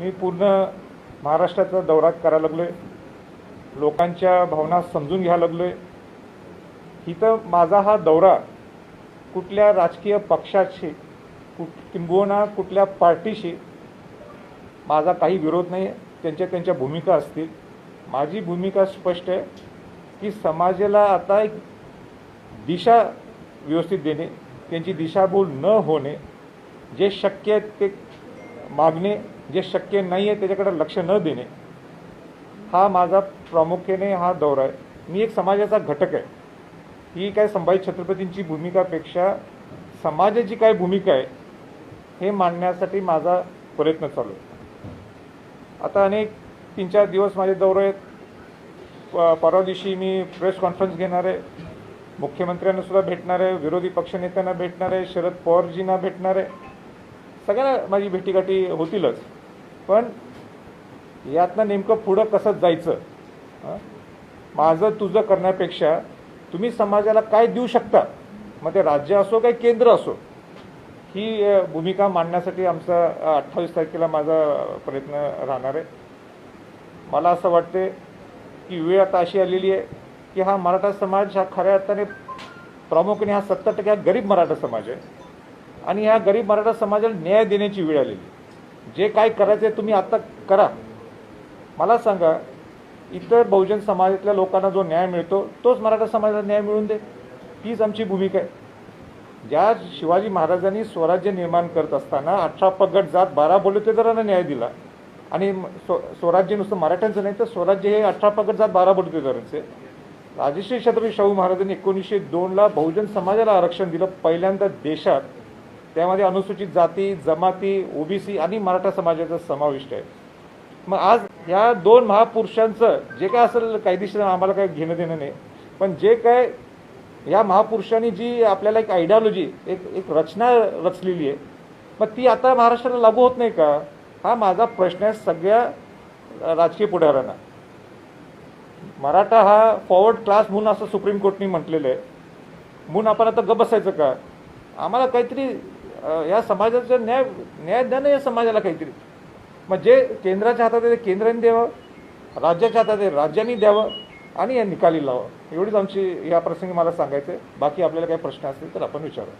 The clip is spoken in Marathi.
मी पूर्ण महाराष्ट्राचा दौरा करायला लागलो आहे लोकांच्या भावना समजून घ्यायला लागलो आहे इथं माझा हा दौरा कुठल्या राजकीय पक्षाशी कुठ किंबहुना कुठल्या पार्टीशी माझा काही विरोध नाही. आहे त्यांच्या त्यांच्या भूमिका असतील. माझी भूमिका स्पष्ट आहे की समाजाला आता एक दिशा व्यवस्थित देणे त्यांची दिशाभूल न होणे जे शक्य आहे ते मागणे जे शक्य नाही आहे त्याच्याकडे लक्ष न देणे. हा माझा प्रामुख्याने हा दौरा आहे. मी एक समाजाचा घटक आहे. ही काय संभाजी छत्रपतींची भूमिकापेक्षा समाजाची काय भूमिका आहे हे मांडण्यासाठी माझा प्रयत्न चालू आहे. आता अनेक तीन चार दिवस माझे दौरे आहेत. प- परवा दिवशी मी प्रेस कॉन्फरन्स घेणार आहे. मुख्यमंत्र्यांना सुद्धा भेटणार आहे. विरोधी पक्षनेत्यांना भेटणार आहे. शरद पवारजींना भेटणार आहे. सगळ्यांना माझी भेटीगाठी होतीलच. पण यातनं नेमकं पुढं कसं जायचं? माझं तुझं करण्यापेक्षा तुम्ही समाजाला काय देऊ शकता? मग ते राज्य असो काय केंद्र असो ही भूमिका मांडण्यासाठी आमचा अठ्ठावीस तारखेला माझा प्रयत्न राहणार आहे. मला असं वाटते की वेळ आता अशी आलेली आहे की हा मराठा समाज हा खऱ्या अर्थाने प्रामुख्याने हा सत्तर टक्के हा गरीब मराठा समाज आहे. आणि ह्या गरीब मराठा समाजाला न्याय देण्याची वेळ आलेली जे काय करायचं आहे तुम्ही आता करा. मला सांगा इतर बहुजन समाजातल्या लोकांना जो न्याय मिळतो तोच मराठा समाजाला न्याय मिळून दे. तीच आमची भूमिका आहे. ज्या शिवाजी महाराजांनी स्वराज्य निर्माण करत असताना अठरा पगड जात बारा बलुतेदारांना न्याय दिला. आणि स्व- स्वराज्य नुसतं मराठ्यांचं नाही तर स्वराज्य हे अठरा पगड जात बारा बलुतेदारांचे राजश्री छत्रपती शाहू महाराजांनी एकोणीसशे दोनला बहुजन समाजाला आरक्षण दिलं. पहिल्यांदा देशात त्यामध्ये अनुसूचित जाती जमाती ओबीसी आणि मराठा समाजाचा समाविष्ट आहे. मग आज ह्या दोन महापुरुषांचं जे काय असेल कायदेशीर आम्हाला काही घेणं देणं नाही पण जे काय या महापुरुषांनी जी आपल्याला एक आयडियॉलॉजी एक एक रचना रचलेली आहे मग ती आता महाराष्ट्राला लागू होत नाही का? हा माझा प्रश्न आहे सगळ्या राजकीय पुढाऱ्यांना. मराठा हा फॉरवर्ड क्लास म्हणून असं सुप्रीम कोर्टने म्हटलेलं आहे. म्हणून आपण आता गप बसायचं का? आम्हाला काहीतरी या समाजाचा न्याय न्याय द्या ना या समाजाला काहीतरी. मग जे केंद्राच्या हातात आहे ते केंद्राने द्यावं राज्याच्या हातात आहे राज्यांनी द्यावं आणि या निकाली लावं. एवढीच आमची या प्रसंगी मला सांगायचं आहे बाकी आपल्याला काही प्रश्न असतील तर आपण विचारू.